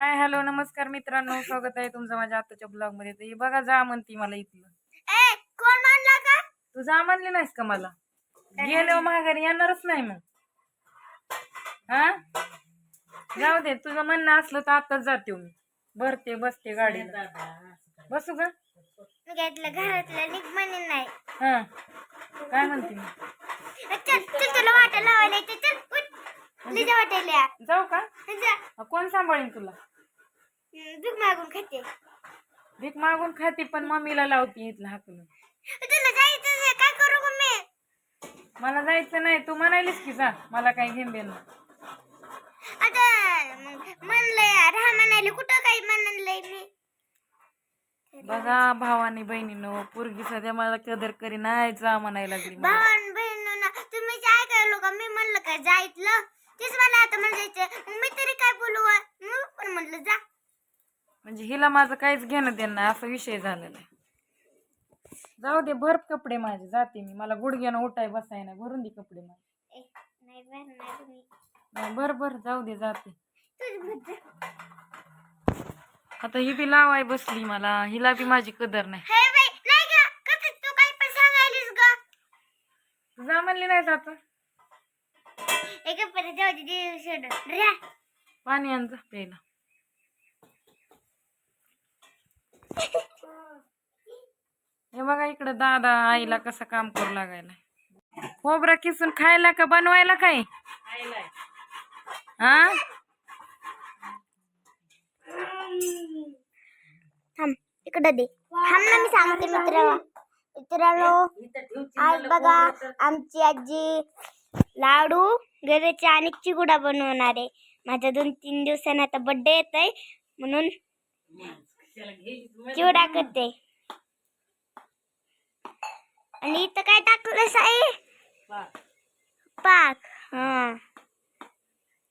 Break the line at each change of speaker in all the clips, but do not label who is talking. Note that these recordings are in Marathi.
हाय हॅलो नमस्कार मित्रांनो. स्वागत आहे तुमचं माझ्या आताच्या ब्लॉगमध्ये तर हे बघा जा म्हणती मला इथलं.
ए कोण म्हणला का?
तू जा म्हणली नाहीस का मला? गेल्यावर माघारी येणारच नाही मग. हा? जाऊ दे तुझं म्हणणं असलं तर आताच जाते मी. भरते बसते गाडीला. बसू का?
मी घेतलं घरातलं निघ म्हणे नाही.
हा. काय म्हणते मी
चल चल तुला वाटा लावायला येते चल उठ. लिजा वाटायला
जाऊ का?
जा.
कोण सांभाळीन तुला?
दूध मागून खाते.
भीक मागून खाते पण मम्मीला लावते इथलं हाकलून.
तुला जायचं आहे, काय करू गं मी?
मला जायचं नाही तू म्हणालीस की जा मला काही घेऊन दे
आता मग म्हणलंय राहा म्हणाले कुठं काही म्हणलंय मी?
बघा भावानी बहिणीनं पोरगी सध्या मला कदर करी नाही जा म्हणायला लागली मला.
भावान बहिणींना तुम्ही काय केलं का मी म्हणलं का जायतलं? तेच मला आता म्हणायचं मग मी तरी काय बोलू वा? मी पण म्हणलं जा
म्हणजे हिला माझं काहीच घेणं देणं नाही असा विषय झालेला आहे. जाऊ दे भर कपडे माझे जाते मी. मला गुडघ्यानं उठाय बसाय ना भरून दे कपडे माझे. भर भर जाऊ दे जाते. आता ही बी लावाय बसली मला हिला बी माझी कदर नाही.
हे
जा म्हणली नाही जात. पाणी आण जा प्यायला. हे बघा इकडं दादा आईला कसं काम करू लागायला खोबरा किसून खायला का बनवायला काय हा
थांब इकडं दे. थांब ना मी सांगते मित्र मित्रांनो आज बघा आमची आजी लाडू गव्याची आणि चिगुडा बनवणार आहे. माझ्या दोन तीन दिवसांनी आता बर्थडे येत आहे म्हणून चिवडा करते. आणि इथं काय टाकलंस आहे पाक. हा.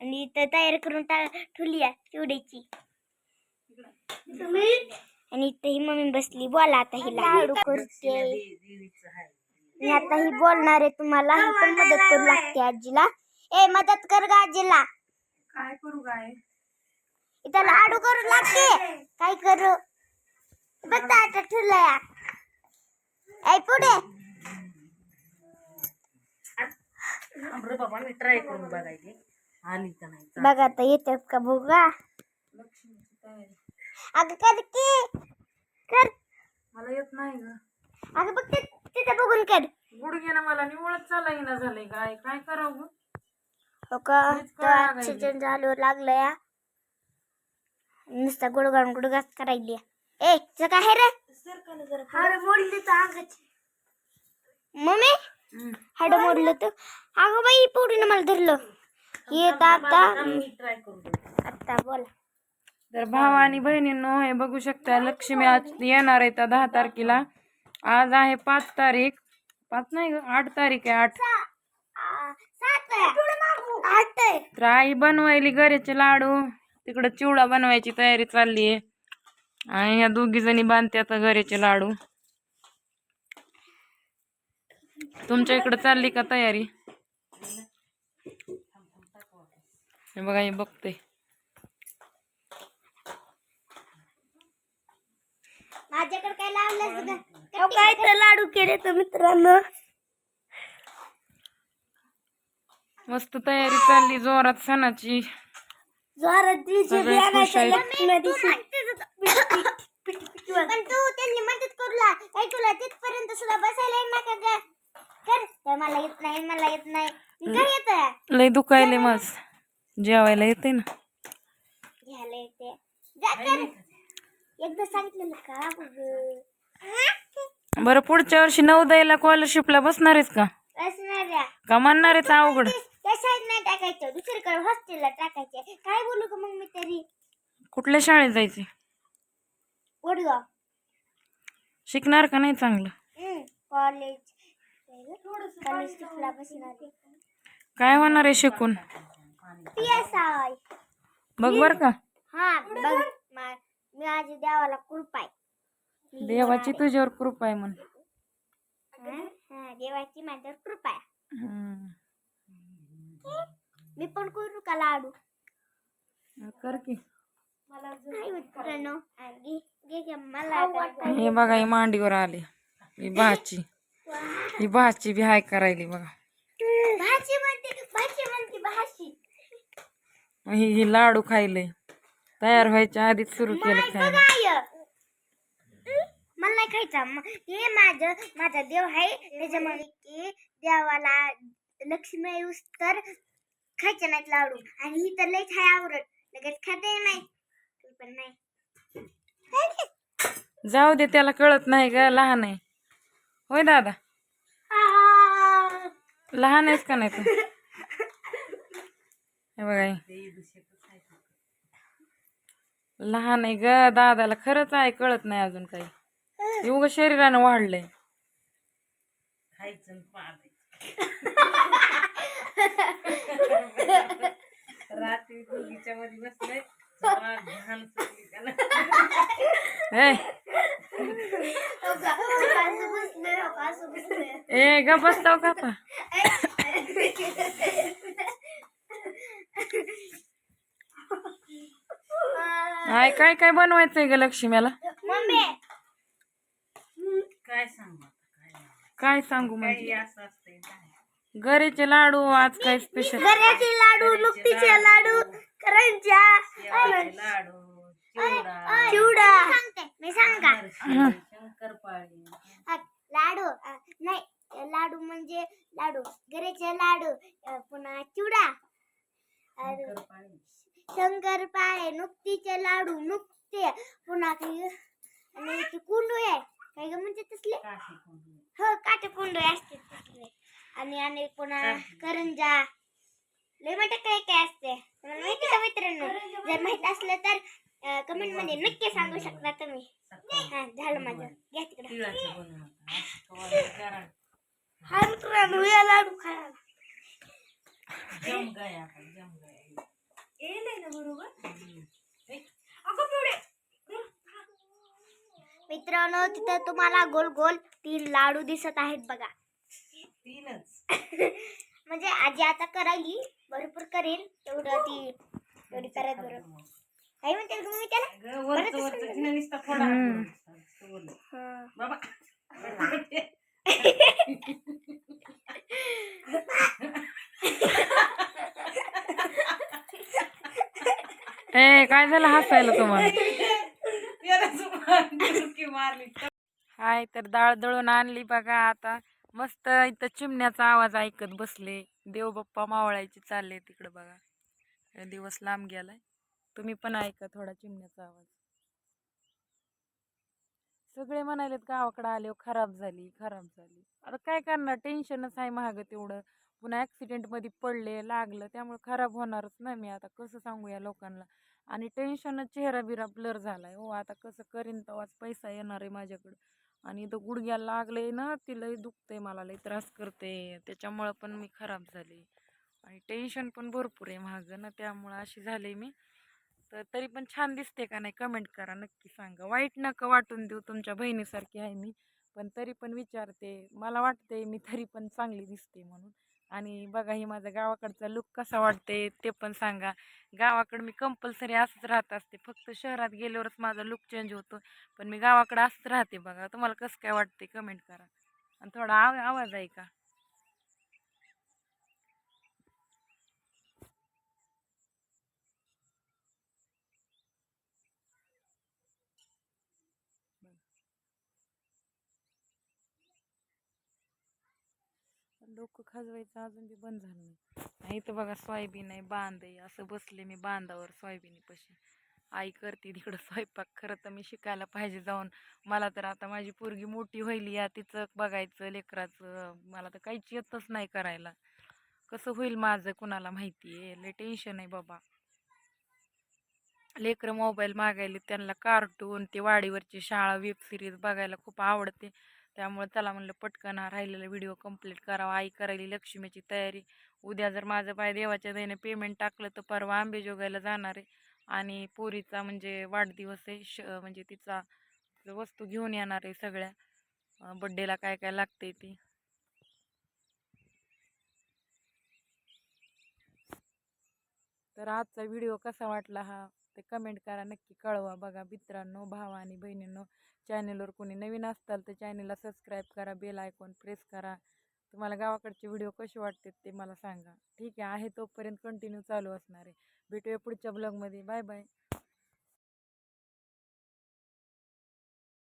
आणि इथं तयार करून टा ठेवली आहे चिवड्याची. आणि इथं ही मम्मी बसली बोला आता हिला. लाडू करते. मी आता ही बोलणार आहे तुम्हाला ही पण मदत करू लागते आजीला. ए मदत कर ग आजीला.
काय करू काय
इथं लाडू करू लागते. काय करू? बघ आता ठेवलंय. ऐ पुढे.
बाबा मी ट्राय करून बघायची. आली का नाही?
बघ आता येतात का बघा अगं कर की. कर.
मला येत नाही ग.
अगं बघ ते तिथे बघून कर.
गुडघ्यानं मला निवळत चाला येईना झालंय काय? काय करावं ग?
हो का तो चालू लागलंय. नुसता गुडगाण गुडगाच करायली. ए तुझं काय आहे रे? मोडली तर मम्मी?
हम्म.
हाड मोडलं तर अगं बाई पोरीनं मला धरलं. येत आता आता बोला.
तर भाव आणि बहिणींनो हे बघू शकता लक्ष्मी आज येणार आहे त्या दहा तारखेला. आज आहे पाच तारीख. पाच नाही ग आठ तारीख आहे आठ.
आ, सात आहे. आठ आहे.
तर आई बनवायली गऱ्याचे लाडू. तिकडं चिवडा बनवायची तयारी चालली आहे आणि ह्या दोघी जणी बांधते आता गऱ्याचे लाडू. तुमच्या इकडं चालली का तयारी? हे बघा हे बघते
माझ्याकडे काय लावलं काय तर लाडू केले तर मित्रांनो.
मस्त तयारी चालली जोरात सणाची.
जोरात
सगळे खुश आहेत.
पण तू त्यांनी मदत करूला काय तुला तिथपर्यंत सुद्धा बसायला येणार का ग? कर. तर मला येत नाही मला येत नाही. मी काय येत.
लय दुखायले मज जेवायला येते ना.
घ्यायला येते. जा कर एकदा सांगितलेलं का बघ
बरं पुढच्या वर्षी नवोदयला स्कॉलरशिपला बसणार आहेस का?
असणाऱ्या
का म्हणणार आहेस अवघड?
त्या शाळेत नाही टाकायचं दुसरीकडे हॉस्टेलला टाकायचे. काय बोलू का मग मी तरी?
कुठल्या शाळेत जायचे
वडगाव.
शिकणार का नाही चांगलं?
कॉलेज कॉलेज ला बसणार
काय होणार आहे शिकून?
पी एस आय
बघ बर का.
हा बघ. मा- मी माझ्या देवाला कृपा आहे.
देवाची तुझ्यावर कृपा आहे म्हण
हा, हा, देवाची माझ्यावर कृपा आहे.
हम्म.
मी पण करू का लाडू?
कर की.
मला नाही मित्रांनो. आ, घे घे घे मला आता
हे बघा ही मांडीवर आली. ही भाची ही भाची बी हाय करायली बघा.
भाजी म्हणते भाजी म्हणते भाजी.
ही ही लाडू खायले. तयार व्हायच्या आधीच सुरू केलं खायला.
काय मला नाही खायचा. म- हे माझं माझा देव आहे. त्याच्यामध्ये की देवाला लक्ष्मी येऊस तर खायचे नाहीत लाडू. आणि ही तर लईच हाय आवडत लगेच खाते नाही. तू पण नाही.
जाऊ दे त्याला कळत नाही ग लहान आहे. होय दादा? लहान आहेस का नाही तू? हे बघा. लहान आहे ग दादाला खरंच आहे कळत नाही अजून काही. एवढं शरीरानं वाढलंय.
रात्री दोघीच्या मध्ये बसले घाण सुटली त्याला.
ए. ग बसताव का पा आय काय काय बनवायचंय ग लक्ष्मीला?
काय सांगू काय
सांगू म्हणजे?
असं असतंय
गरीचे लाडू आज काय स्पेशल
गऱ्याचे लाडू नुकतीचे लाडू. करंजा
लाडू चिवडा.
चिवडा. सांगते मी सांगा.
शंकरपाळी
लाडू अ, नाही लाडू म्हणजे लाडू गऱ्याचे लाडू अ, पुन्हा चिवडा. अ,
शंकरपाळी
शंकरपाळे नुकतीचे लाडू नुकते. पुन्हा ते आणि ते कुंडू आहे. काय ग म्हणते तसले?
काशी कोंडू.
हो काटे कुंडू असते तसले. आणि आणि पुन्हा करंजा. लय मोठं काय काय असते तुम्हाला माहिती का मित्रांनो? जर माहीत असलं तर कमेंटमध्ये नक्की सांगू शकता तुम्ही. हा झालं माझं. घ्या तिकडे. हा मित्रांनो या लाडू खायला.
जम गया जम गया.
मित्रांनो तिथं तुम्हाला गोल गोल तीन लाडू दिसत आहेत बघा.
तीनच.
म्हणजे आजी आता करायली भरपूर करेल. तेवढं ती तेवढी करत बरोबर काय म्हणते तुम्ही त्याला
अगं, वरचं वरचं तिनं नुसता थोडा बोललं.
हा.
बाबा.
ए काय झालं? हसायला तुम्हाला? हाय तर डाळ दळून आणली बघा आता. मस्त इथं चिमण्याचा आवाज ऐकत बसले. देवबाप्पा मावळायचे चालले तिकडं बघा. दिवस लांब गेलाय. तुम्ही पण ऐका थोडा चिमण्याचा आवाज. सगळे म्हणालेत गावाकडे आले खराब झाली खराब झाली. आता काय करणार? टेन्शनच आहे महाग तेवढं. पुन्हा ऍक्सिडेंटमध्ये पडले लागलं त्यामुळे खराब होणारच ना मी. आता कसं सांगू या लोकांना? आणि टेन्शनच चेहरा बिरा ब्लर झालाय. हो आता कसं करीन तेव्हाच पैसा येणार आहे माझ्याकडं. आणि इथं गुडघ्याला लागले ना ती लई दुखते मला लई त्रास करते. त्याच्यामुळं पण मी खराब झाले. आणि टेन्शन पण भरपूर आहे माझं ना त्यामुळं अशी झाले मी. तर तरी पण छान दिसते का नाही कमेंट करा नक्की सांगा. वाईट नका वाटून देऊ तुमच्या बहिणीसारखी आहे मी. पण तरी पण विचारते. मला वाटते मी तरी पण चांगली दिसते म्हणून. आणि बघा ही माझा गावाकडचा लुक कसा वाटते ते पण सांगा. गावाकडं मी कंपल्सरी असंच राहत असते. फक्त शहरात गेल्यावरच माझा लुक चेंज होतो. पण मी गावाकडं असंच राहते बघा. तुम्हाला कसं काय वाटते कमेंट करा. आणि थोडा आव आवाज आहे का डोकं खाजवायचं अजून बी बंद झालं नाही. आणि इथं बघा सोयाबीन आहे बांध आहे असं बसले मी बांधावर सोयाबीनीपाशी. आई करते तिकडं स्वयंपाक खरं तर मी शिकायला पाहिजे जाऊन. मला तर आता माझी पोरगी मोठी होईल या तिचं बघायचं लेकराचं मला तर काहीच येतच नाही करायला. कसं होईल माझं कुणाला माहिती आहे? लय टेन्शन आहे बाबा. लेकरं मोबाईल मागायले त्यांना कार्टून ते वाडीवरची शाळा वेब सिरीज बघायला खूप आवडते. त्यामुळे त्याला म्हणलं पटकन हा राहिलेला व्हिडिओ कंप्लीट करावा. आई करायली लक्ष्मीची तयारी. उद्या जर माझं पाय देवाच्या दयेने पेमेंट टाकलं तर परवा आंबेजोगायला जाणार आहे. आणि पोरीचा म्हणजे वाढदिवस आहे. श म्हणजे तिचा वस्तू घेऊन येणार आहे सगळ्या. बड्डेला काय काय लागते ती. तर आजचा व्हिडिओ कसा वाटला हा? वाटते कमेंट करा. नक्की कळवा बघा मित्रांनो भावा आणि बहिणींनो चॅनेलवर कोणी नवीन असताल तर चॅनेलला सबस्क्राईब करा बेल आयकॉन प्रेस करा. तुम्हाला गावाकडचे व्हिडिओ कसे वाटतात ते मला सांगा. ठीक आहे आहे तोपर्यंत कंटिन्यू चालू असणार आहे. भेटूया पुढच्या ब्लॉगमध्ये बाय बाय